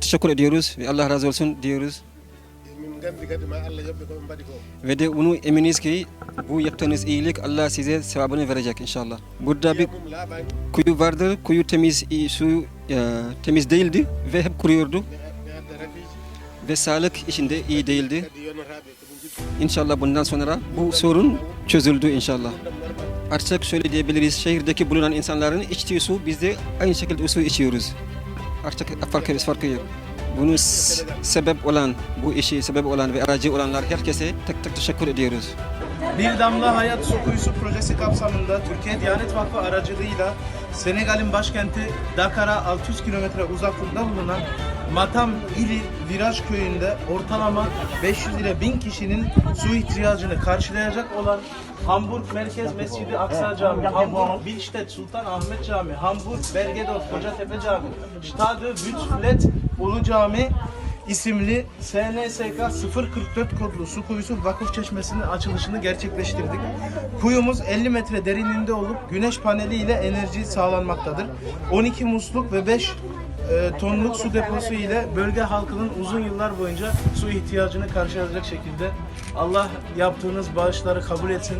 Teşekkür ediyoruz ve Allah razı olsun diyoruz. Ve de bunu eminiz ki bu yaptığınız iyilik Allah size sevabını verecek inşallah. Burada bir kuyu vardı. Kuyu temiz su e, temiz değildi ve hep kuruyordu ve sağlık içinde iyi değildi. İnşallah bundan sonra bu sorun çözüldü inşallah. Artık şöyle diyebiliriz. Şehirdeki bulunan insanların içtiği su biz de aynı şekilde suyu içiyoruz. Artık farkı, farkı yok. Bunu sebep olan, bu işi sebep olan ve aracı olanlar herkese tek tek teşekkür ediyoruz. Bir Damla Hayat Su Kuyusu projesi kapsamında Türkiye Diyanet Vakfı aracılığıyla Senegal'in başkenti Dakar'a 600 kilometre uzaklığında bulunan Matam İli Viraj köyünde ortalama 500 ile 1000 kişinin su ihtiyacını karşılayacak olan Hamburg Merkez Mescidi Aksa Camii, Hamburg Billstedt Sultan Ahmet Camii, Hamburg Bergedorf Kocatepe Camii, Stade Bütflet Ulu Cami isimli SNSK 044 kodlu su kuyusu vakıf çeşmesinin açılışını gerçekleştirdik. Kuyumuz 50 metre derinliğinde olup güneş paneli ile enerji sağlanmaktadır. 12 musluk ve 5 e, tonluk su deposu ile bölge halkının uzun yıllar boyunca su ihtiyacını karşılayacak şekilde Allah yaptığınız bağışları kabul etsin.